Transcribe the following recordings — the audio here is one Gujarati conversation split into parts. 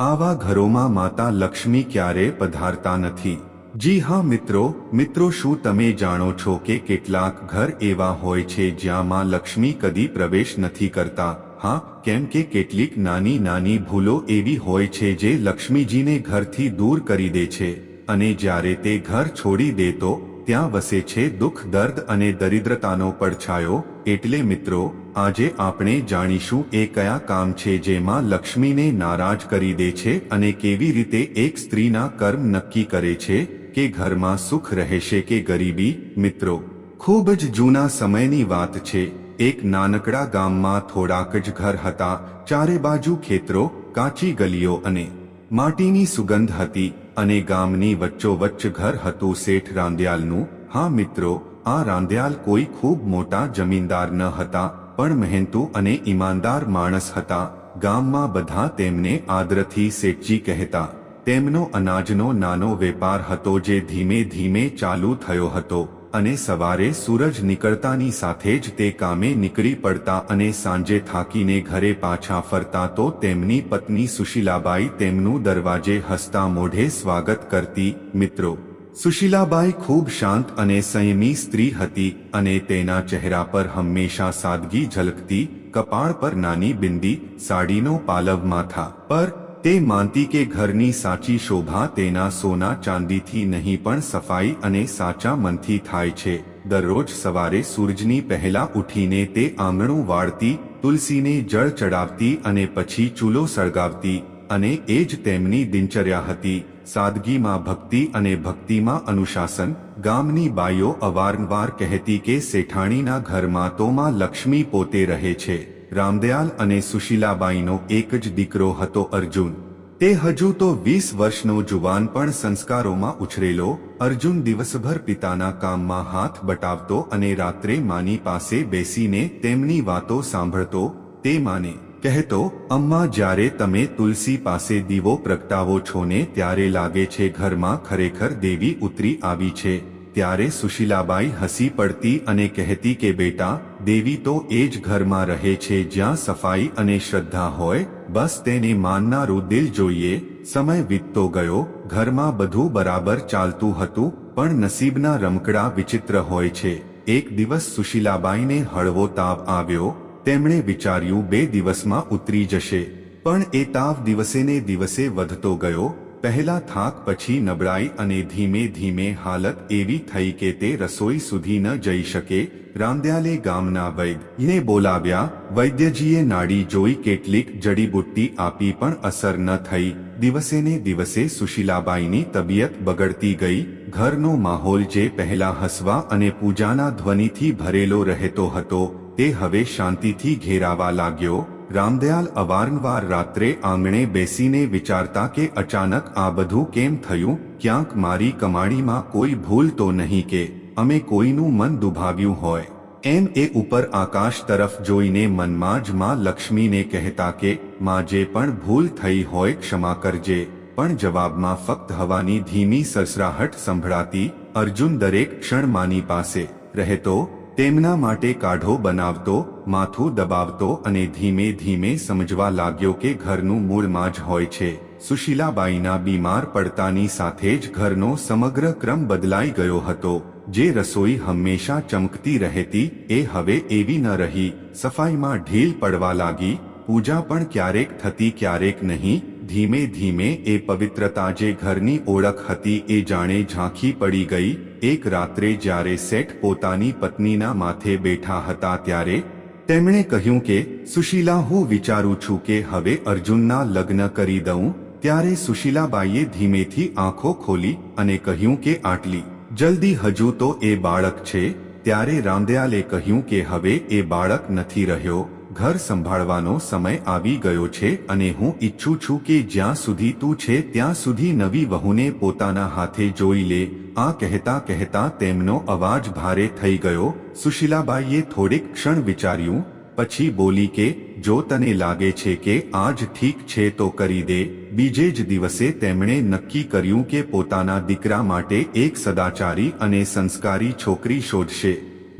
આવા ઘરોમાં માતા લક્ષ્મી ક્યારે પધારતા નથી? જી હા મિત્રો મિત્રો શું તમે જાણો છો કે કેટલાક ઘર એવા હોય છે જ્યાં માં લક્ષ્મી કદી પ્રવેશ નથી કરતા? હા, કેમ કે કેટલીક નાની નાની ભૂલો એવી હોય છે જે લક્ષ્મીજીને ઘરથી દૂર કરી દે છે અને જ્યારે તે ઘર છોડી દે તો ત્યાં વસે છે દુઃખ, દર્દ અને દરિદ્રતાનો પડછાયો. એટલે મિત્રો આજે આપણે જાણીશું એ કયા કામ છે જેમાં લક્ષ્મીને નારાજ કરી દે છે અને કેવી રીતે એક સ્ત્રીના કર્મ નક્કી કરે છે કે ઘરમાં સુખ રહેશે કે ગરીબી? મિત્રો, ખૂબ જ જૂના સમયની વાત છે. એક નાનકડા ગામમાં થોડાક જ ઘર હતા. ચારે બાજુ ખેતરો, કાચી ગલીઓ અને માટીની સુગંધ હતી અને ગામની વચ્ચોવચ્ચ ઘર હતું શેઠ રાંદિયાલનું હા મિત્રો, આ રાંદિયાલ કોઈ ખૂબ મોટા જમીનદાર ન હતા. પણ મહેનતુ અને ઈમાનદાર માણસ હતા. ગામમાં બધા તેમને આદરથી શેઠજી કહેતા. તેમનો અનાજનો નાનો વેપાર હતો જે ધીમે ધીમે ચાલુ થયો હતો અને સવારે સૂરજ નીકળતાની સાથે જ તે કામે નીકળી પડતા અને સાંજે થાકીને ઘરે પાછા ફરતા તો તેમની પત્ની સુશીલાબાઈ તેમનું દરવાજે હસતા મોઢે સ્વાગત કરતી, મિત્રો સુશીલાબાઈ ખૂબ શાંત અને સંયમી સ્ત્રી હતી અને તેના ચહેરા પર હંમેશા સાદગી ઝલકતી, કપાળ પર નાની બિંદી, સાડીનો પાલવ માથા પર. તે માનતી કે ઘરની સાચી શોભા તેના સોના ચાંદીથી નહીં પણ સફાઈ અને સાચા મનથી થાય છે. દરરોજ સવારે સૂરજની પહેલા ઉઠીને તે આંગણું વાળતી, તુલસીને જળ ચડાવતી અને પછી ચૂલો સળગાવતી અને એ જ તેમની દિનચર્યા હતી. સાદગીમાં ભક્તિ અને ભક્તિમાં અનુશાસન, ગામની બાઈઓ અવારનવાર કહેતી કે શેઠાણીના ઘરમાં તોમાં લક્ષ્મી પોતે રહે છે. રામદયાલ અને સુશીલાબાઈનો એક જ દીકરો હતો અર્જુન. તે હજુ તો વીસ વર્ષનો જુવાન પણ સંસ્કારોમાં ઉછરેલો, અર્જુન દિવસભર પિતાના કામમાં હાથ બટાવતો અને રાત્રે માની પાસે બેસીને તેમની વાતો સાંભળતો, તે માને. કહેતો અમ્મા, જ્યારે તમે તુલસી પાસે દીવો પ્રગટાવો છો ને ત્યારે લાગે છે ઘરમાં ખરેખર દેવી ઉતરી આવી છે. ત્યારે સુશીલાબાઈ હસી પડતી અને કહેતી કે, બેટા, દેવી તો એ જ ઘરમાં રહે છે જ્યાં સફાઈ અને શ્રદ્ધા હોય. બસ તેને માનનારું દિલ જોઈએ. સમય વીતતો ગયો. ઘરમાં બધું બરાબર ચાલતું હતું, પણ નસીબના રમકડા વિચિત્ર હોય છે. એક દિવસ સુશીલાબાઈને હળવો તાવ આવ્યો. તેમણે વિચાર્યું બે દિવસમાં ઉતરી જશે. પણ એ તાવ દિવસે ને દિવસે વધતો ગયો. પહેલા થાક, પછી નબળાઈ અને ધીમે ધીમે હાલત એવી થઈ કે તે રસોઈ સુધી ન જઈ શકે. રામદયાલે ગામના વૈદ્યને બોલાવ્યા. વૈદ્યજીએ નાડી જોઈ કેટલીક જડીબુટ્ટી આપી પણ અસર ન થઈ. દિવસે ને દિવસે સુશીલાબાઈની તબિયત બગડતી ગઈ. ઘરનો માહોલ જે પહેલા હસવા અને પૂજાના ધ્વનિથી ભરેલો રહેતો હતો. તે હવે શાંતિથી ઘેરાવા લાગ્યો. રામદયાલ અવારનવાર રાત્રે આંગણે બેસીને વિચારતા કે અચાનક આ બધું કેમ થયું? ક્યાંક મારી કમાણીમાં કોઈ ભૂલ તો નહીં કે અમે કોઈનું મન દુભાવ્યું હોય. એમ એ ઉપર આકાશ તરફ જોઈને મનમાં જ માં લક્ષ્મીને કહેતા કે, માં જે પણ ભૂલ થઈ હોય ક્ષમા કરજે. પણ જવાબમાં ફક્ત હવાની ધીમી સસરાહટ સંભળાતી અર્જુન દરેક ક્ષણ માની પાસે રહેતો તેમના માટે કાઢો બનાવતો, માથું દબાવતો અને ધીમે ધીમે સમજવા લાગ્યો કે ઘરનું મૂળમાં જ હોય છે. સુશીલાબાઈના બીમાર પડતાની સાથે જ ઘરનો સમગ્ર ક્રમ બદલાઈ ગયો હતો. જે રસોઈ હંમેશા ચમકતી રહેતી, એ હવે એવી ન રહી. સફાઈમાં ઢીલ પડવા લાગી. પૂજા પણ ક્યારેક થતી, ક્યારેક નહીં. ધીમે ધીમે એ પવિત્રતા જે ઘરની ઓળખ હતી એ જાણે ઝાંખી પડી ગઈ. એક રાત્રે જ્યારે શેઠ પોતાની પત્નીના માથે બેઠા હતા ત્યારે તેમણે કહ્યું કે, સુશીલા, હું વિચારું છું કે હવે અર્જુનના લગ્ન કરી દઉં. ત્યારે સુશીલાબાઈએ ધીમેથી આંખો ખોલી અને કહ્યું કે, આટલી જલ્દી હજુ તો એ બાળક છે. ત્યારે રામદયાલે કહ્યું કે, હવે એ બાળક નથી રહ્યો. ઘર સંભાળવાનો સમય આવી ગયો છે અને હું ઈચ્છું છું કે જ્યાં સુધી તું છે ત્યાં સુધી નવી વહુને પોતાના હાથે જોઈ લે. આ કહેતા કહેતા તેમનો અવાજ ભારે થઈ ગયો. સુશીલાબાઈએ થોડીક ક્ષણ વિચાર્યું, પછી બોલી કે, જો તને લાગે છે કે આજ ઠીક છે તો કરી દે. બીજે જ દિવસે તેમણે નક્કી કર્યું કે પોતાના દીકરા માટે એક સદાચારી અને સંસ્કારી છોકરી શોધશે.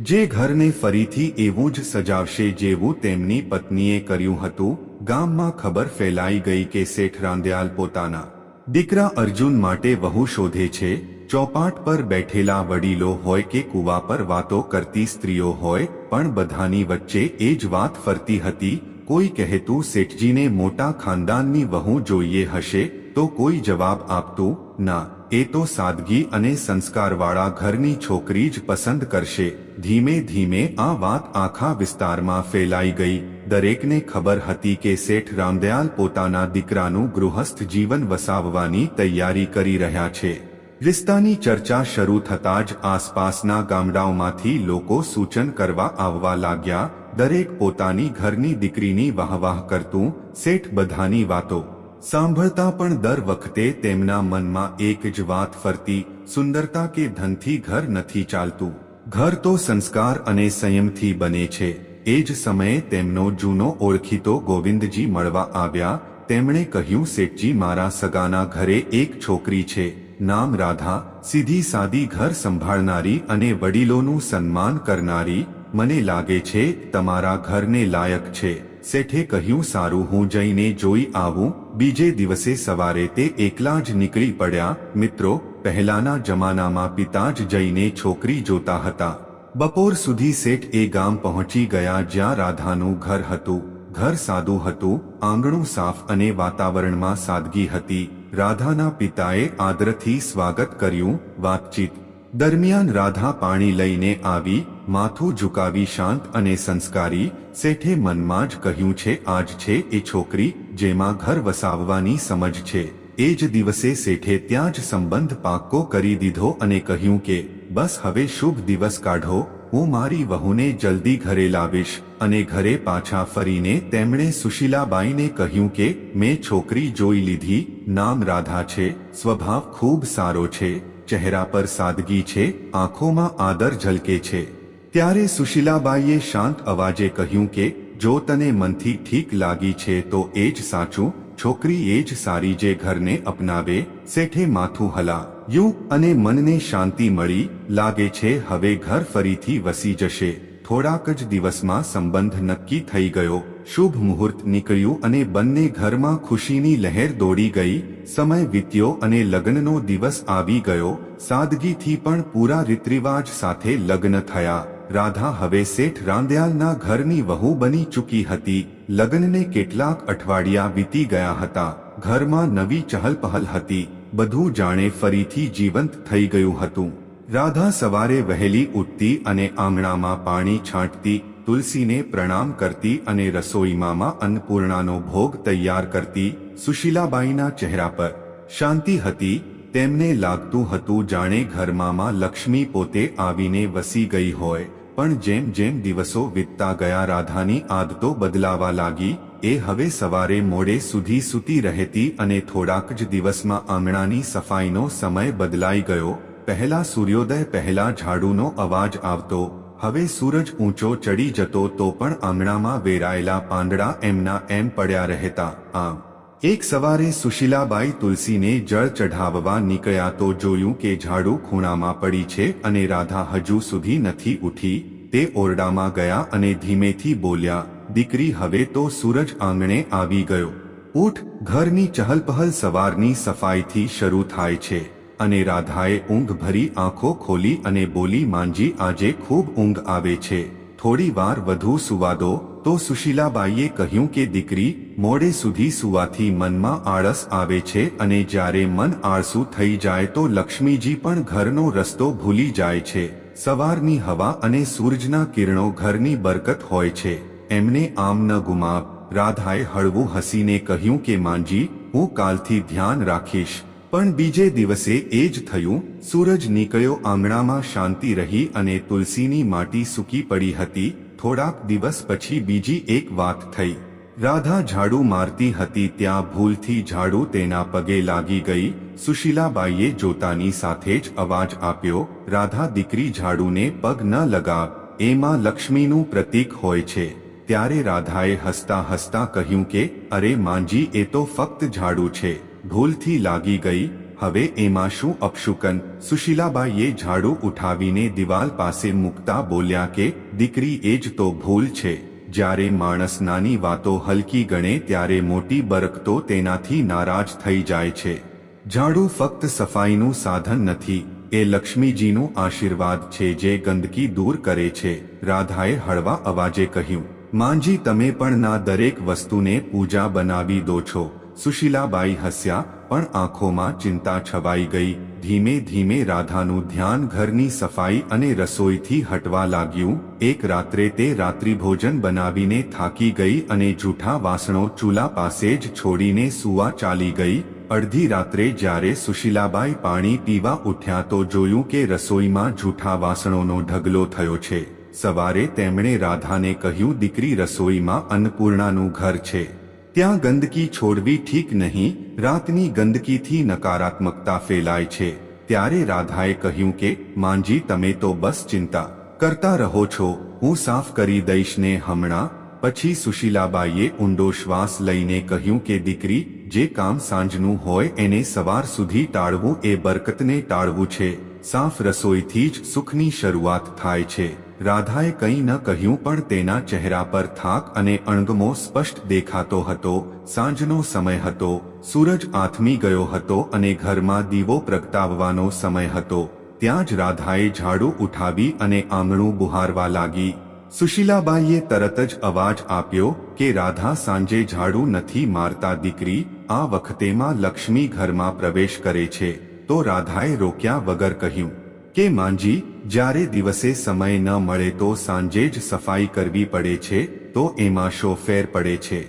જે ઘરને ફરીથી એવું જ સજાવશે જેવું તેમની પત્નીએ કર્યું હતું, ગામમાં ખબર ફેલાઈ ગઈ કે શેઠ રાંદ્યાલ પોતાના દીકરા અર્જુન માટે વહુ શોધે છે, ચોપાટ પર બેઠેલા વડીલો હોય કે કુવા પર વાતો કરતી સ્ત્રીઓ હોય, પણ બધાની વચ્ચે એ જ વાત ફરતી હતી, કોઈ કહેતું શેઠજીને મોટા ખાનદાનની વહુ જોઈએ હશે, તો કોઈ જવાબ આપતું ના. એ તો સાદગી અને સંસ્કારવાળા ઘરની છોકરી જ પસંદ કરશે. ધીમે ધીમે આ વાત આખા વિસ્તારમાં ફેલાઈ ગઈ. દરેકને ખબર હતી કે શેઠ રામદયાલ પોતાના દીકરાનું ગૃહસ્થ જીવન વસાવવાની તૈયારી કરી રહ્યા છે. રિશ્તાની ચર્ચા શરૂ થતાં જ આસપાસના ગામડાઓમાંથી લોકો સૂચન કરવા આવવા લાગ્યા. દરેક પોતાની ઘરની દીકરીની વાહવાહ કરતું શેઠ બધાની વાતો સાંભળતા પણ દર વખતે તેમના મનમાં એક જ વાત ફરતી, સુંદરતા કે ધનથી ઘર નથી ચાલતું. ઘર તો સંસ્કાર અને સંયમથી બને છે. એ જ સમયે તેમનો જૂનો ઓળખીતો ગોવિંદજી મળવા આવ્યા. તેમણે કહ્યું, શેઠજી, મારા સગાના ઘરે એક છોકરી છે. નામ રાધા. સીધી સાદી ઘર સંભાળનારી અને વડીલોનું સન્માન કરનારી. મને લાગે છે, તમારા ઘરને લાયક છે. શેઠે કહ્યું, સારું, હું જઈને જોઈ આવું. બીજે દિવસે સવારે તે એકલા જ નીકળી પડ્યા. મિત્રો, પહેલાના જમાનામાં પિતા જ જઈને છોકરી જોતા હતા. બપોર સુધી શેઠ એ ગામ પહોંચી ગયા જ્યાં રાધાનું ઘર હતું. ઘર સાદું હતું, આંગણું સાફ અને વાતાવરણમાં સાદગી હતી. રાધાના પિતાએ આદરથી સ્વાગત કર્યું, વાતચીત. દરમિયાન રાધા પાણી લઈને આવી, માથું ઝુકાવી શાંત અને સંસ્કારી. શેઠે મનમાં જ કહ્યું છે, આજ છે એ છોકરી જેમાં ઘર વસાવવાની સમજ છે. એ જ દિવસે શેઠે ત્યાં જ સંબંધ પાક્કો કરી દીધો અને કહ્યું કે, બસ હવે શુભ દિવસ કાઢો. હું મારી વહુને જલ્દી ઘરે લાવીશ. અને ઘરે પાછા ફરીને તેમણે સુશીલાબાઈને કહ્યું કે, મેં છોકરી જોઈ લીધી. નામ રાધા છે. સ્વભાવ ખૂબ સારો છે. ચહેરા પર સાદગી છે. આંખોમાં આદર ઝલકે છે. ત્યારે સુશીલાબાઈએ શાંત અવાજે કહ્યું કે જો તને મનથી ઠીક લાગી છે તો એ જ સાચું, છોકરી એ જ સારી જે ઘરને અપનાવે, શેઠે માથું હલા. યુ અને મનને શાંતિ મળી, લાગે છે હવે ઘર ફરીથી વસી જશે. થોડાક જ દિવસમાં સંબંધ નક્કી થઈ ગયો. શુભ મુહૂર્ત નીકળ્યું અને બંને ઘરમાં ખુશીની લહેર દોડી ગઈ. સમય વીત્યો અને લગ્નનો દિવસ આવી ગયો. સાદગીથી પણ પૂરા રીતરિવાજ સાથે લગ્ન થયા. રાધા હવે શેઠ રાંદયાલના ઘરની વહુ બની ચૂકી હતી. લગ્નને કેટલાક અઠવાડિયા વીતી ગયા હતા. ઘરમાં નવી ચહલપહલ હતી. બધું જાણે ફરીથી જીવંત થઈ ગયું હતું. રાધા સવારે વહેલી ઉઠતી અને આંગણામાં પાણી છાંટતી, તુલસીને પ્રણામ કરતી અને રસોઈમાં અન્નપૂર્ણાનો ભોગ તૈયાર કરતી સુશીલાબાઈના ચહેરા પર શાંતિ હતી. તેમને લાગતું હતું જાણે ઘરમાં લક્ષ્મી પોતે આવીને વસી ગઈ હોય. પણ જેમ જેમ દિવસો વીતતા ગયા, રાધાની આદતો બદલાવા લાગી. એ હવે સવારે મોડે સુધી સૂતી રહેતી અને થોડાક જ દિવસમાં આંગણાની સફાઈનો સમય બદલાઈ ગયો. પહેલા સૂર્યોદય, પહેલા ઝાડુનો અવાજ આવતો. હવે સૂરજ ઊંચો ચડી જતો તો પણ આંગણામાં વેરાયેલા પાંદડા એમના એમ પડ્યા રહેતા. આમ એક સવારે સુશીલાબાઈ તુલસીને જળ ચઢાવવા નીકળ્યા તો જોયું કે ઝાડુ ખૂણામાં પડી છે અને રાધા હજુ સુધી નથી ઉઠી. તે ઓરડામાં ગયા અને ધીમેથી બોલ્યા, દીકરી, હવે તો સૂરજ આંગણે આવી ગયો. ઉઠ, ઘરની ચહલપહલ સવારની સફાઈથી શરૂ થાય છે. અને રાધાએ ઊંઘ ભરી આંખો ખોલી અને બોલી, માંજી, આજે ખૂબ ઊંઘ આવે છે. થોડી વાર વધુ સુવા દો. તો સુશીલાબાઈએ કહ્યું કે, દીકરી, મોડે સુધી સુવાથી મનમાં આળસ આવે છે અને જ્યારે મન આળસુ થઈ જાય તો લક્ષ્મીજી પણ ઘરનો રસ્તો ભૂલી જાય છે. સવારની હવા અને સૂરજના કિરણો ઘરની બરકત હોય છે. એમને આમ ન ગુમાવ. રાધાએ હળવું હસીને કહ્યું કે માંજી હું કાલથી ધ્યાન રાખીશ. પણ બીજે દિવસે એ જ થયું. સૂરજ નીકળ્યો આંગણામાં શાંતિ રહી અને તુલસીની માટી સૂકી પડી હતી. થોડાક દિવસ પછી બીજી એક વાત થઈ. રાધા ઝાડુ મારતી હતી ત્યાં ભૂલથી ઝાડુ તેના પગે લાગી ગઈ. સુશીલાબાઈએ જોતાની સાથે જ અવાજ આપ્યો, રાધા દીકરી ઝાડુને પગ ન લગાવ એમાં લક્ષ્મીનું પ્રતીક હોય છે. ત્યારે રાધાએ હસતા હસતા કહ્યું કે, અરે માંજી, એ તો ફક્ત ઝાડુ છે. ભૂલથી લાગી ગઈ. હવે એમાં શું અપશુકન? સુશીલાબાઈએ ઝાડુ ઉઠાવીને દિવાલ પાસે મૂકતા બોલ્યા કે, દીકરી, એ જ તો ભૂલ છે. જ્યારે માણસ નાની વાતો હલકી ગણે ત્યારે મોટી બરકતો તેનાથી નારાજ થઈ જાય છે. ઝાડુ ફક્ત સફાઈનું સાધન નથી. એ લક્ષ્મીજીનું આશીર્વાદ છે જે ગંદકી દૂર કરે છે. રાધાએ હળવા અવાજે કહ્યું માંજી તમે પણ ના દરેક વસ્તુને પૂજા બનાવી દો છો. સુશીલાબાઈ હસ્યા પણ આંખોમાં ચિંતા છવાઈ ગઈ. ધીમે ધીમે રાધાનું ધ્યાન ઘરની સફાઈ અને રસોઈથી હટવા લાગ્યું. એક રાત્રે તે રાત્રિભોજન બનાવીને થાકી ગઈ અને જૂઠા વાસણો ચૂલા પાસે જ છોડીને સુવા ચાલી ગઈ. અડધી રાત્રે જ્યારે સુશીલાબાઈ પાણી પીવા ઉઠ્યા તો જોયું કે રસોઈમાં જૂઠા વાસણોનો ઢગલો થયો છે. સવારે તેમણે રાધાને કહ્યું, દીકરી, રસોઈમાં અન્નપૂર્ણાનું ઘર છે. ત્યાં ગંદકી છોડવી ઠીક નહીં, રાતની ગંદકીથી નકારાત્મકતા ફેલાય છે. ત્યારે રાધાએ કહ્યું કે, માંજી, તમે તો બસ ચિંતા. કરતા રહો છો. હું સાફ કરી દઈશ ને હમણાં. પછી સુશીલાબાઈએ ઊંડો શ્વાસ લઈને કહ્યું કે, દીકરી, જે કામ સાંજનું હોય એને સવાર સુધી ટાળવું એ બરકતને ટાળવું છે. સાફ રસોઈથી જ સુખની શરૂઆત થાય છે. રાધાએ કંઈ ન કહ્યું પણ તેના ચહેરા પર થાક અને અણગમો સ્પષ્ટ દેખાતો હતો. સાંજનો સમય હતો. સૂરજ આથમી ગયો હતો અને ઘરમાં દીવો પ્રગટાવવાનો સમય હતો. ત્યાં જ રાધાએ ઝાડુ ઉઠાવી અને આંગણું બુહારવા લાગી. સુશીલાબાઈએ તરત જ અવાજ આપ્યો કે રાધા સાંજે ઝાડુ નથી મારતા દીકરી, આ વખતેમાં લક્ષ્મી ઘરમાં પ્રવેશ કરે છે. તો રાધાએ રોક્યા વગર કહ્યું કે માંજી, જ્યારે દિવસે સમય ન મળે તો સાંજે જ સફાઈ કરવી પડે છે, તો એમાં શો ફેર પડે છે.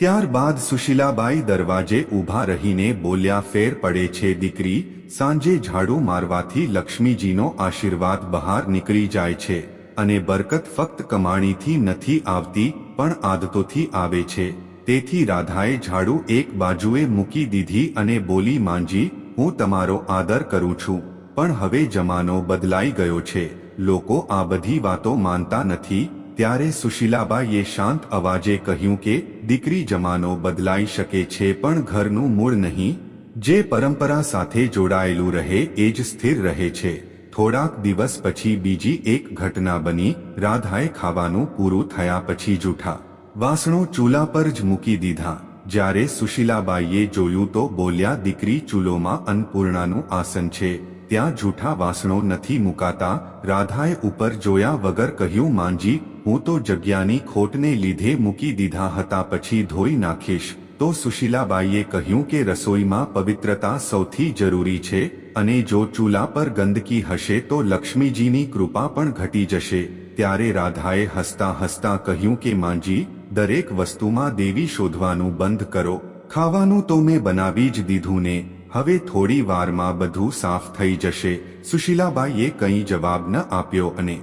ત્યારબાદ સુશીલાબાઈ દરવાજે ઊભા રહીને બોલ્યા, ફેર પડે છે, દીકરી. સાંજે ઝાડુ મારવાથી લક્ષ્મીજીનો આશીર્વાદ બહાર નીકળી જાય છે અને બરકત ફક્ત કમાણીથી નથી આવતી, પણ આદતોથી આવે છે. તેથી રાધાએ ઝાડુ એક બાજુએ મૂકી દીધી અને બોલી, માંજી, હું તમારો આદર કરું છું. પણ હવે જમાનો બદલાઈ ગયો છે. લોકો આ બધી વાતો માનતા નથી. ત્યારે સુશીલાબાઈએ શાંત અવાજે કહ્યું કે, દીકરી જમાનો બદલાઈ શકે છે પણ ઘરનું મૂળ નહીં. જે પરંપરા સાથે જોડાયેલું રહે એ જ સ્થિર રહે છે. થોડાક દિવસ પછી બીજી એક ઘટના બની. રાધાએ ખાવાનું પૂરું થયા પછી જૂઠા વાસણો ચૂલા પર જ મૂકી દીધા. જ્યારે સુશીલાબાઈએ જોયું તો બોલ્યા, દીકરી ચૂલોમાં અન્નપૂર્ણાનું આસન છે. ત્યાં જૂઠા વાસણો નથી મુકાતા, રાધાએ ઉપર જોયા વગર કહ્યું, માંજી, હું તો જગ્યાની ખોટને લીધે મૂકી દીધા હતા, પછી ધોઈ નાખીશ. તો સુશીલાબાઈએ કહ્યું કે રસોઈમાં પવિત્રતા સૌથી જરૂરી છે અને જો ચૂલા પર ગંદકી હશે તો લક્ષ્મીજીની કૃપા પણ ઘટી જશે. ત્યારે રાધાએ હસતા હસતા કહ્યું કે, માંજી, દરેક વસ્તુમાં દેવી શોધવાનું બંધ કરો. ખાવાનું તો મેં બનાવી જ દીધું ને હવે થોડી વારમાં બધું સાફ થઈ જશે. સુશીલાબાઈએ કંઈ જવાબ ન આપ્યો અને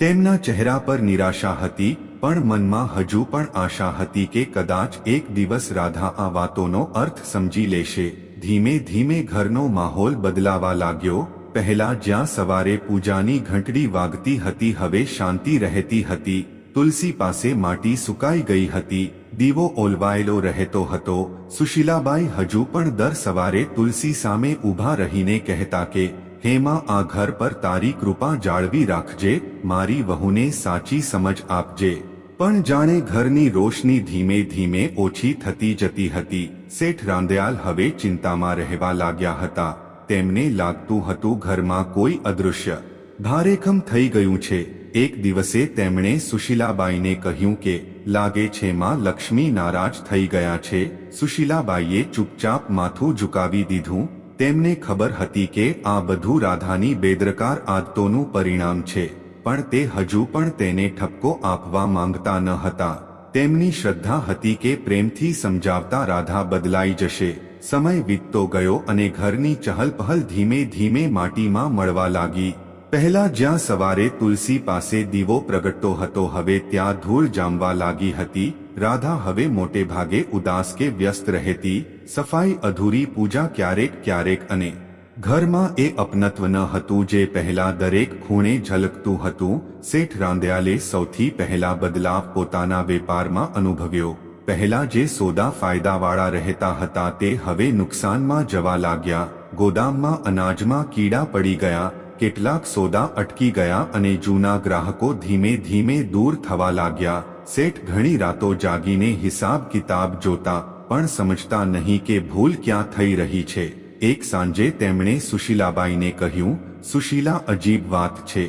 તેમના ચહેરા પર નિરાશા હતી, પણ મનમાં હજુ પણ આશા હતી કે કદાચ એક દિવસ રાધા આ વાતોનો અર્થ સમજી લેશે. ધીમે ધીમે ઘરનો માહોલ બદલાવા લાગ્યો. પહેલા જ્યાં સવારે પૂજાની ઘંટડી વાગતી હતી, હવે શાંતિ રહેતી હતી. તુલસી પાસે માટી સુકાઈ ગઈ હતી. દીવો ઓલવાયેલો રહેતો હતો. સુશીલાબાઈ હજુ પણ દર સવારે તુલસી સામે ઊભા રહીને કહેતા કે હેમાં આ ઘર પર તારી કૃપા જાળવી રાખજે. મારી વહુને સાચી સમજ આપજે. પણ જાણે ઘરની રોશની ધીમે ધીમે ઓછી થતી જતી હતી. શેઠ રાંદયાલ હવે ચિંતામાં રહેવા લાગ્યા હતા. તેમને લાગતું હતું ઘરમાં કોઈ અદૃશ્ય. ભારેખમ થઈ ગયું છે. એક દિવસે તેમણે સુશીલાબાઈને કહ્યું કે, લાગે છે માં લક્ષ્મી નારાજ થઈ ગયા છે. સુશીલાબાઈએ ચૂપચાપ માથું ઝુકાવી દીધું. તેમને ખબર હતી કે આ બધું રાધાની બેદરકાર આદતોનું પરિણામ છે, પણ તે હજુ પણ તેને ઠપકો આપવા માંગતા ન હતા. તેમની શ્રદ્ધા હતી કે પ્રેમથી સમજાવતા રાધા બદલાઈ જશે. સમય વીતતો ગયો અને ઘરની ચહલપહલ ધીમે ધીમે માટીમાં મળવા લાગી. પહેલા જ્યાં સવારે તુલસી પાસે દીવો પ્રગટતો હતો, હવે ત્યાં ધૂળ જામવા લાગી હતી. રાધા હવે મોટે ભાગે ઉદાસ કે વ્યસ્ત રહેતી. સફાઈ અધૂરી, પૂજા ક્યારેક ક્યારેક અને ઘરમાં એ અપનત્વ ન હતું જે પહેલા દરેક ખૂણે ઝલકતું હતું. શેઠ રાંધ્યાલે સૌથી પહેલા બદલાવ પોતાના વેપારમાં અનુભવ્યો. પહેલા જે સોદા ફાયદાવાળા રહેતા હતા તે હવે નુકસાનમાં જવા લાગ્યા. ગોદામમાં અનાજમાં કીડા પડી ગયા. કેટલાક સોદા અટકી ગયા અને જૂના ગ્રાહકો ધીમે ધીમે દૂર થવા લાગ્યા. શેઠ ઘણી રાતો જાગીને હિસાબ કિતાબ જોતા, પણ સમજતા નહીં કે ભૂલ ક્યાં થઈ રહી છે. એક સાંજે તેમણે સુશીલાબાઈને કહ્યું, સુશીલા, અજીબ વાત છે.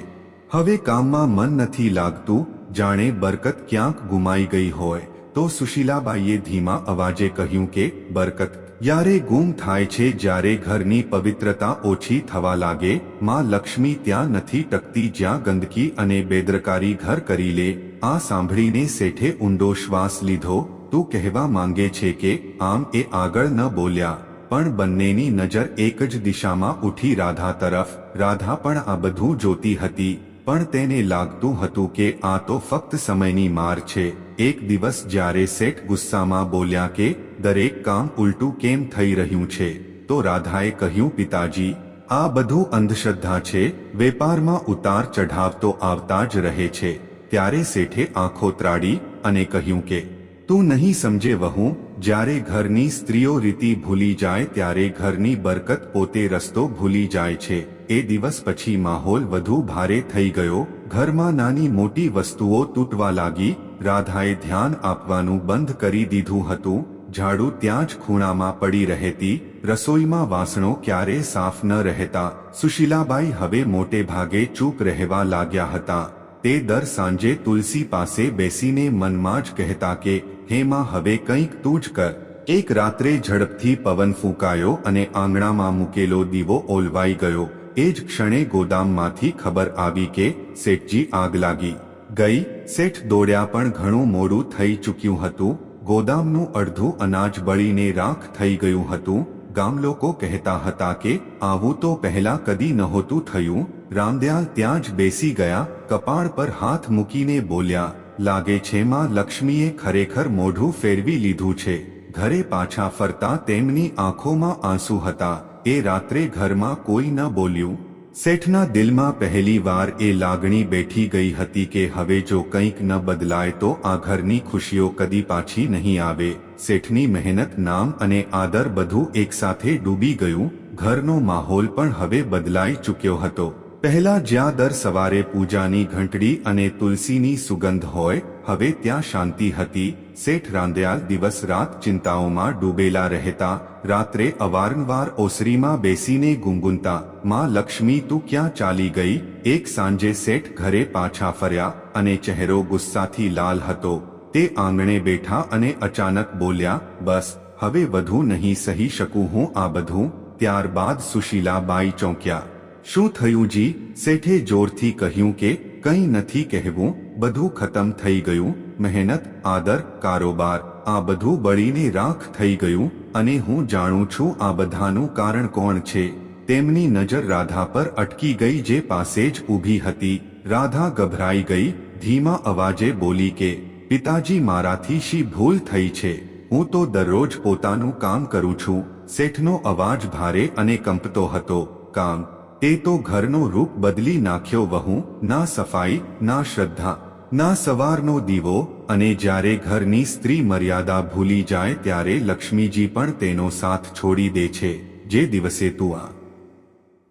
હવે કામમાં મન નથી લાગતું, જાણે બરકત ક્યાંક ગુમાઈ ગઈ હોય. તો સુશીલાબાઈએ ધીમા અવાજે કહ્યું કે, બરકત યારે ગુમ થાય છે જ્યારે ઘરની પવિત્રતા ઓછી થવા લાગે, માં લક્ષ્મી ત્યાં નથી ટકતી જ્યાં ગંદકી અને બેદરકારી ઘર કરી લે. આ સાંભળીને શેઠે ઊંડો શ્વાસ લીધો. તું કહેવા માંગે છે કે, આમ એ આગળ ન બોલ્યા. પણ બંનેની નજર એક જ દિશામાં ઉઠી રાધા તરફ. રાધા પણ આ બધું જોતી હતી. પણ તેને લાગતું હતું કે આ તો ફક્ત સમયની માર છે. એક દિવસ જ્યારે શેઠ ગુસ્સામાં બોલ્યા કે, દરેક કામ ઉલટું કેમ થઈ રહ્યું છે? તો રાધાએ કહ્યું, પિતાજી, આ બધું અંધશ્રદ્ધા છે. વેપારમાં ઉતાર ચઢાવ તો આવતા જ રહે છે. ત્યારે શેઠે આંખો ત્રાડી અને કહ્યું કે, તું નહીં સમજે વહુ, જ્યારે ઘરની સ્ત્રીઓ રીતિ ભૂલી જાય ત્યારે ઘરની બરકત પોતે રસ્તો ભૂલી જાય છે. એ દિવસ પછી માહોલ વધુ ભારે થઈ ગયો. ઘરમાં નાની મોટી વસ્તુઓ તૂટવા લાગી. રાધાએ ધ્યાન આપવાનું બંધ કરી દીધું હતું. ઝાડુ ત્યાં જ ખૂણામાં પડી રહેતી. રસોઈમાં વાસણો ક્યારે સાફ ન રહેતા. સુશીલાબાઈ હવે મોટે ભાગે ચૂપ રહેવા લાગ્યા હતા. તે દર સાંજે તુલસી પાસે બેસીને મનમાં જ કહેતા કે હેમાં હવે કંઈક તું જ કર. એક રાત્રે ઝડપથી પવન ફૂંકાયો અને આંગણામાં મૂકેલો દીવો ઓલવાઈ ગયો. એ જ ક્ષણે ગોદામમાંથી ખબર આવી કે શેઠજી આગ લાગી. ગઈ શેઠ દોડ્યા પણ ઘણું મોડું થઈ ચૂક્યું હતું. ગોદામનું અડધું અનાજ બળીને રાખ થઈ ગયું હતું. ગામ લોકો કહેતા હતા કે, આવું તો પહેલા કદી નહોતું થયું. રામદયાલ ત્યાં જ બેસી ગયા, કપાળ પર હાથ મૂકીને બોલ્યા, લાગે છે માં લક્ષ્મીએ ખરેખર મોઢું ફેરવી લીધું છે. ઘરે પાછા ફરતા તેમની આંખોમાં આંસુ હતા. એ રાત્રે ઘરમાં કોઈ ન બોલ્યું. શેઠના દિલમાં પહેલી વાર એ લાગણી બેઠી ગઈ હતી કે હવે જો કંઈક ન બદલાય તો આ ઘરની ખુશીઓ કદી પાછી નહીં આવે. શેઠની મહેનત, નામ અને આદર બધું એકસાથે ડૂબી ગયું. ઘરનો માહોલ પણ હવે બદલાઈ ચૂક્યો હતો. પહેલા જ્યાં દર સવારે પૂજાની ઘંટડી અને તુલસીની સુગંધ હોય, હવે ત્યાં શાંતિ હતી. શેઠ રાંદયાલ દિવસ રાત ચિંતાઓમાં ડૂબેલા રહેતા, રાત્રે અવારનવાર ઓસરીમાં બેસીને ગુંગુનતા, માં લક્ષ્મી, તું ક્યાં ચાલી ગઈ? એક સાંજે શેઠ ઘરે પાછા ફર્યા અને ચહેરો ગુસ્સાથી લાલ હતો. તે આંગણે બેઠા અને અચાનક બોલ્યા, બસ, હવે વધુ નહીં સહી શકું હું આ બધું. ત્યારબાદ સુશીલા બાઈ ચોંક્યા. શું થયું જી? શેઠે જોરથી કહ્યું કે, કંઈ નથી કહેવું, બધું ખતમ થઈ ગયું, મહેનત, આદર, કારોબાર, આ બધું બળીને રાખ થઈ ગયું, અને હું જાણું છું આ બધાનું કારણ કોણ છે. તેમની નજર રાધા પર અટકી ગઈ જે પાસે જ ઊભી હતી. રાધા ગભરાઈ ગઈ, ધીમા અવાજે બોલી કે, પિતાજી મારાથી શી ભૂલ થઈ છે? હું તો દરરોજ પોતાનું કામ કરું છું. શેઠનો અવાજ ભારે અને કંપતો હતો. કામ તે તો ઘરનો રૂપ બદલી નાખ્યો વહુ, ના સફાઈ, ના શ્રદ્ધા, ના સવારનો દીવો, અને જ્યારે ઘરની સ્ત્રી મર્યાદા ભૂલી જાય ત્યારે લક્ષ્મીજી પણ તેનો સાથ છોડી દે છે, જે દિવસે તું આ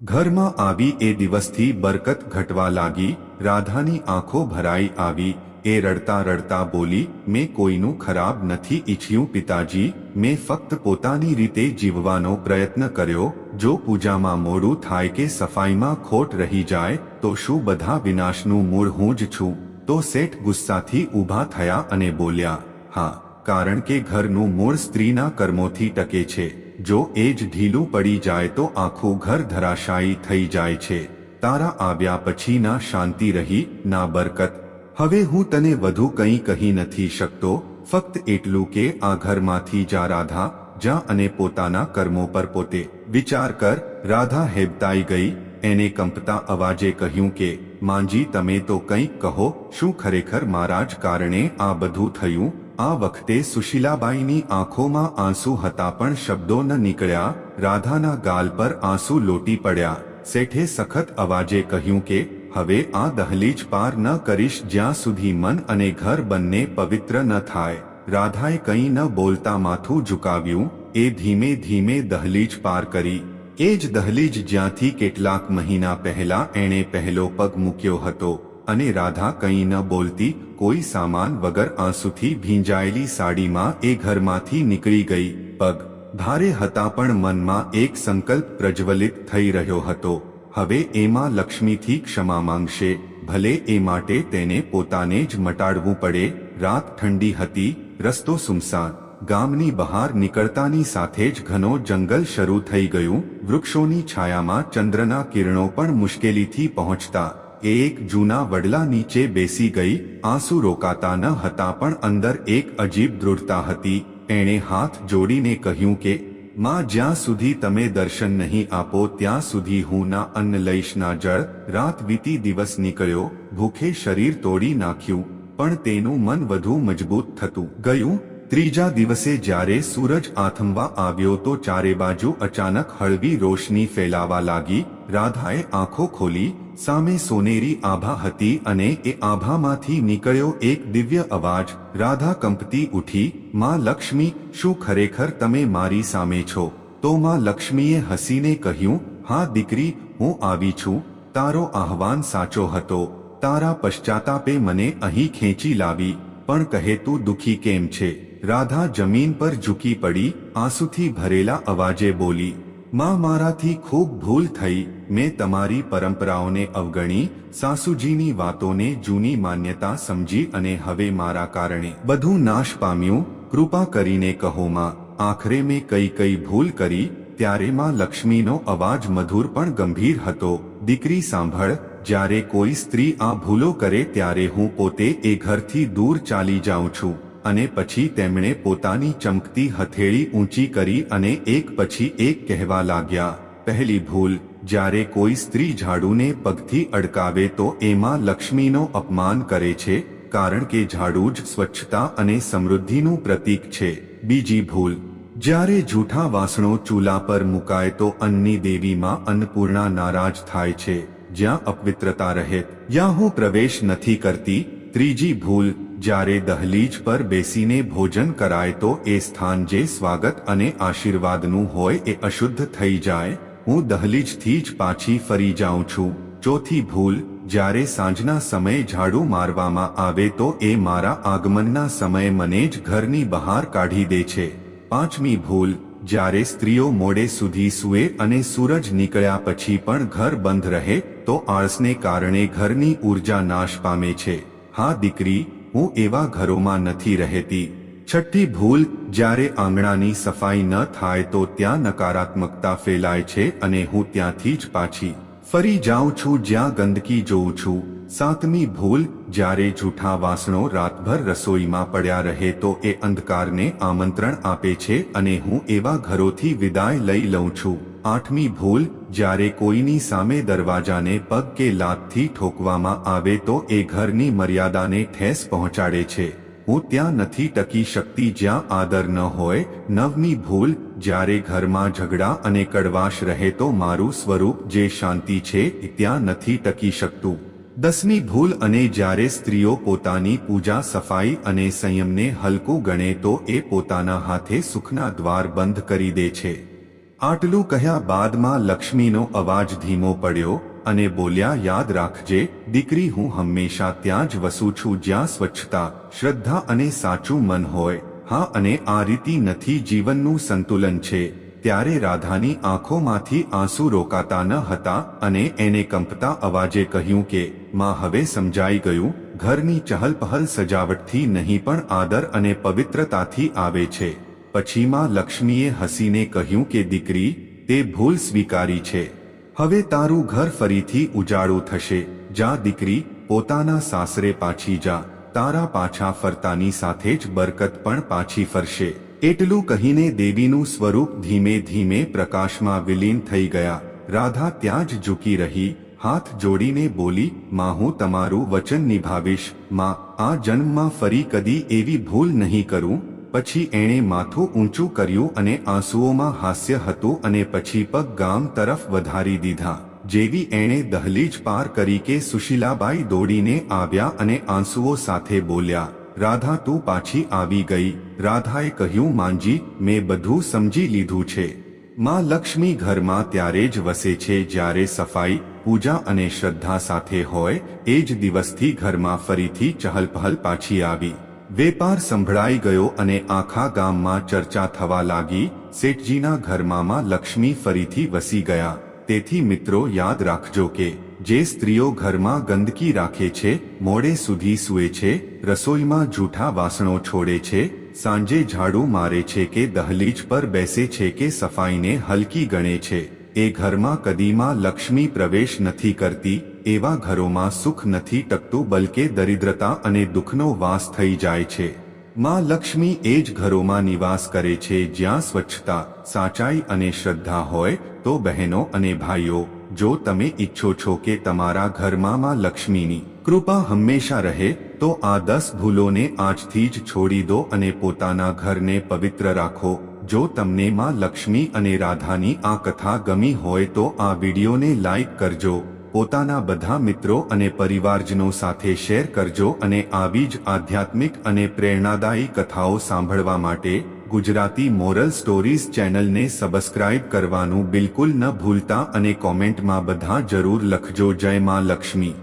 ઘરમાં આવી એ દિવસથી બરકત ઘટવા લાગી, રાધાની આંખો ભરાઈ આવી, એ રડતા રડતા બોલી, મેં કોઈનું ખરાબ નથી ઈચ્છ્યું પિતાજી, મેં ફક્ત પોતાની રીતે જીવવાનો પ્રયત્ન કર્યો જો પૂજામાં મોડું થાય કે સફાઈમાં ખોટ રહી જાય, તો શું બધા વિનાશનું મૂળ હું જ છું? તો શેઠ ગુસ્સાથી ઊભા થયા અને બોલ્યા, હા, કારણ કે ઘરનું મૂળ સ્ત્રીના કર્મોથી ટકે છે. જો એ જ ઢીલું પડી જાય તો આખું ઘર ધરાશાયી થઈ જાય છે. તારા આવ્યા પછી ના શાંતિ રહી, ના બરકત. હવે હું તને વધુ કંઈ કહી નથી શકતો. ફક્ત એટલું કે આ ઘરમાંથી જા રાધા જા અને પોતાના કર્મો પર પોતે વિચાર કર, રાધા હેબતાઈ ગઈ, એને કંપતા અવાજે કહ્યું કે, માંજી, તમે તો કંઈક કહો, શું ખરેખર મારા જ કારણે આ બધું થયું? આ વખતે સુશીલાબાઈની આંખોમાં આંસુ હતા પણ શબ્દો ન નીકળ્યા, રાધાના ગાલ પર આંસુ લોટી પડ્યા. શેઠે સખત અવાજે કહ્યું કે, હવે આ દહલીજ પાર ન કરીશ જ્યાં સુધી મન અને ઘર બંને પવિત્ર ન થાય. રાધાએ કંઈ ન બોલતા માથું ઝુકાવ્યું, એ ધીમે ધીમે દહલીજ પાર કરી. એ જ દહલીજ જ્યાંથી કેટલાક મહિના પહેલા એણે પહેલો પગ મૂક્યો હતો અને રાધા કંઈ ન બોલતી કોઈ સામાન વગર આંસુથી ભીંજાયેલી સાડીમાં એ ઘરમાંથી નીકળી ગઈ. પગ ભારે હતા પણ મનમાં એક સંકલ્પ પ્રજ્વલિત થઈ રહ્યો હતો. હવે એમાં લક્ષ્મીથી ક્ષમા માંગશે. ભલે એ માટે તેને પોતાને જ મટાડવું પડે. રાત ઠંડી હતી રસ્તો સુમસાન, ગામની બહાર નીકળતાની સાથે જ ઘનો જંગલ શરૂ થઈ ગયું. વૃક્ષોની છાયામાં ચંદ્રના કિરણો પણ મુશ્કેલીથી પહોંચતા, એ એક જૂના વડલા નીચે બેસી ગઈ, આંસુ રોકાતા ન હતા પણ અંદર એક અજીબ દૃઢતા હતી. એણે હાથ જોડીને કહ્યું કે, માં, જ્યાં સુધી તમે દર્શન નહીં આપો, ત્યાં સુધી હું ના અન્ન લઈશ, ના જળ. રાત વીતી દિવસ નીકળ્યો, ભૂખે શરીર તોડી નાખ્યું. પણ તેનું મન વધુ મજબૂત થતું ગયું. ત્રીજા દિવસે જ્યારે સૂરજ આથમવા આવ્યો તો ચારે બાજુ અચાનક હળવી રોશની ફેલાવા લાગી. રાધાએ આંખો ખોલી, સામે સોનેરી આભા હતી અને એ આભામાંથી નીકળ્યો એક દિવ્ય અવાજ. રાધા કંપતી ઉઠી, માં લક્ષ્મી, શું ખરેખર તમે મારી સામે છો? તો માં લક્ષ્મીએ હસીને કહ્યું, હા દીકરી, હું આવી છું. તારો આહવાન સાચો હતો. તારા પશ્ચાતાપે મને અહીં ખેંચી લાવી, પણ કહે તું દુખી કેમ છે? રાધા જમીન પર ઝૂકી પડી, આંસુથી ભરેલા અવાજે બોલી, માં મારાથી ખૂબ ભૂલ થઈ, મેં તમારી પરંપરાઓને અવગણી, સાસુજીની વાતોને જૂની માન્યતા સમજી અને હવે મારા કારણે બધું નાશ પામ્યું, કૃપા કરીને કહો માં, આખરે મેં કઈ કઈ ભૂલ કરી, ત્યારે માં લક્ષ્મીનો અવાજ મધુર પણ ગંભીર હતો, દીકરી સાંભળ જ્યારે કોઈ સ્ત્રી આ ભૂલો કરે ત્યારે હું પોતે એ ઘરથી દૂર ચાલી જાઉં છું અને પછી તેમણે પોતાની ચમકતી હથેળી ઊંચી કરી અને એક પછી એક કહેવા લાગ્યા, પહેલી ભૂલ, જ્યારે કોઈ સ્ત્રી ઝાડુને પગથી અડકાવે તો એમાં લક્ષ્મીનો અપમાન કરે છે, કારણ કે ઝાડુ જ સ્વચ્છતા અને સમૃદ્ધિનું પ્રતીક છે. બીજી ભૂલ, જ્યારે જૂઠા વાસણો ચૂલા પર મુકાય તો અન્નની દેવીમાં અન્નપૂર્ણા નારાજ થાય છે. જ્યાં અપવિત્રતા રહે, ત્યાં હું પ્રવેશ નથી કરતી. ત્રીજી ભૂલ, જ્યારે દહલીજ પર બેસીને ભોજન કરાય તો એ સ્થાન જે સ્વાગત અને આશીર્વાદનું હોય એ અશુદ્ધ થઈ જાય. હું દહલીજથી જ પાછી ફરી જાઉં છું. ચોથી ભૂલ, જ્યારે સાંજના સમયે ઝાડુ મારવામાં આવે તો એ મારા આગમનના સમયે મને જ ઘરની બહાર કાઢી દે છે. પાંચમી ભૂલ જ્યારે સ્ત્રીઓ મોડે સુધી સૂએ અને સૂરજ નીકળ્યા પછી પણ ઘર બંધ રહે, તો આળસને કારણે ઘરની ઊર્જા નાશ પામે છે. હા, દીકરી, હું એવા ઘરોમાં નથી રહેતી. છઠ્ઠી ભૂલ, જ્યારે આંગણાની સફાઈ ન થાય તો ત્યાં નકારાત્મકતા ફેલાય છે અને હું ત્યાંથી જ પાછી ફરી જાઉં છું જ્યાં ગંદકી જોઉં છું. સાતમી ભૂલ જ્યારે જૂઠા વાસણો રાતભર રસોઈમાં પડ્યા રહે તો એ અંધકારને આમંત્રણ આપે છે અને હું એવા ઘરોથી વિદાય લઈ લઉં છું. આઠમી ભૂલ, જ્યારે કોઈની સામે દરવાજાને પગ કે લાતથી ઠોકવામાં આવે તો એ ઘરની મર્યાદાને ઠેસ પહોંચાડે છે. હું ત્યાં નથી ટકી શકતી જ્યાં આદર ન હોય. નવમી ભૂલ, જ્યારે ઘરમાં ઝઘડા અને કડવાશ રહે તો મારું સ્વરૂપ જે શાંતિ છે ત્યાં નથી ટકી શકતું. દસમી ભૂલ અને જ્યારે સ્ત્રીઓ પોતાની પૂજા સફાઈ અને સંયમને હલકું ગણે તો એ પોતાના હાથે સુખના દ્વાર બંધ કરી દે છે. આટલું કહ્યા બાદમાં લક્ષ્મીનો અવાજ ધીમો પડ્યો અને બોલ્યા, યાદ રાખજે, દીકરી, હું હંમેશા ત્યાં જ વસું છું જ્યાં સ્વચ્છતા, શ્રદ્ધા અને સાચું મન હોય. હા, અને આ રીતિ નથી જીવનનું સંતુલન છે. ત્યારે રાધાની આંખોમાંથી આંસુ રોકાતા ન હતા અને એને કંપતા અવાજે કહ્યું કે, માં હવે સમજાઈ ગયું, ઘરની ચહલપહલ સજાવટથી નહીં પણ આદર અને પવિત્રતાથી આવે છે પછીમાં લક્ષ્મીએ હસીને કહ્યું કે, દીકરી, તે ભૂલ સ્વીકારી છે. હવે તારું ઘર ફરીથી ઉજાળું થશે. જા દીકરી, પોતાના સાસરે પાછી જા. તારા પાછા ફરતાની સાથે જ બરકત પણ પાછી ફરશે. એટલું કહીને દેવીનું સ્વરૂપ ધીમે ધીમે પ્રકાશમાં વિલીન થઈ ગયા. રાધા ત્યાં જ ઝૂકી રહી, હાથ જોડીને બોલી, માં, હું તમારું વચન નિભાવીશ. માં, આ જન્મમાં ફરી કદી એવી ભૂલ નહીં કરું. પછી એણે માથું ઊંચું કર્યું અને આંસુઓમાં હાસ્ય હતું અને પછી પગ ગામ તરફ વધારી દીધા. જેવી એણે દહલીજ પાર કરી કે સુશીલાબાઈ દોડીને આવ્યા અને આંસુઓ સાથે બોલ્યા રાધા તું પાછી આવી ગઈ. રાધાએ કહ્યું, માંજી, મેં બધું સમજી લીધું છે. માં લક્ષ્મી ઘરમાં ત્યારે જ વસે છે, જ્યારે સફાઈ, પૂજા અને શ્રદ્ધા સાથે હોય, એ જ દિવસથી ઘરમાં ફરીથી ચહલપહલ પાછી આવી. વેપાર સંભળાઈ ગયો અને આખા ગામમાં ચર્ચા થવા લાગી. શેઠજીના ઘરમાં લક્ષ્મી ફરીથી વસી ગયા. તેથી મિત્રો, યાદ રાખજો કે જે સ્ત્રીઓ ઘરમાં ગંદકી રાખે છે, મોડે સુધી સૂએ છે, રસોઈમાં જૂઠા વાસણો છોડે છે, સાંજે ઝાડુ મારે છે કે દહલીજ પર બેસે છે કે સફાઈને હલકી ગણે છે, એ ઘરમાં કદીમાં લક્ષ્મી પ્રવેશ નથી કરતી, એવા ઘરોમાં સુખ નથી ટકતું બલકે દરિદ્રતા અને દુઃખનો વાસ થઈ જાય છે. માં લક્ષ્મી એ જ ઘરોમાં નિવાસ કરે છે જ્યાં સ્વચ્છતા, સાચાઈ અને શ્રદ્ધા હોય, તો બહેનો અને ભાઈઓ જો તમે ઈચ્છો છો કે તમારા ઘરમાં માં લક્ષ્મીની કૃપા હંમેશા રહે, તો આ દસ ભૂલોને આજથી જ છોડી દો અને પોતાના ઘરને પવિત્ર રાખો. જો તમને માં લક્ષ્મી અને રાધાની આ કથા ગમી હોય તો આ વિડીયોને લાઈક કરજો. પોતાના બધા મિત્રો અને પરિવારજનો સાથે શેર કરજો અને આવી જ આધ્યાત્મિક અને પ્રેરણાદાયી કથાઓ સાંભળવા માટે ગુજરાતી મોરલ સ્ટોરીઝ ચેનલને સબસ્ક્રાઇબ કરવાનું બિલકુલ ન ભૂલતા અને કોમેન્ટમાં બધા જરૂર લખજો. જય માં લક્ષ્મી.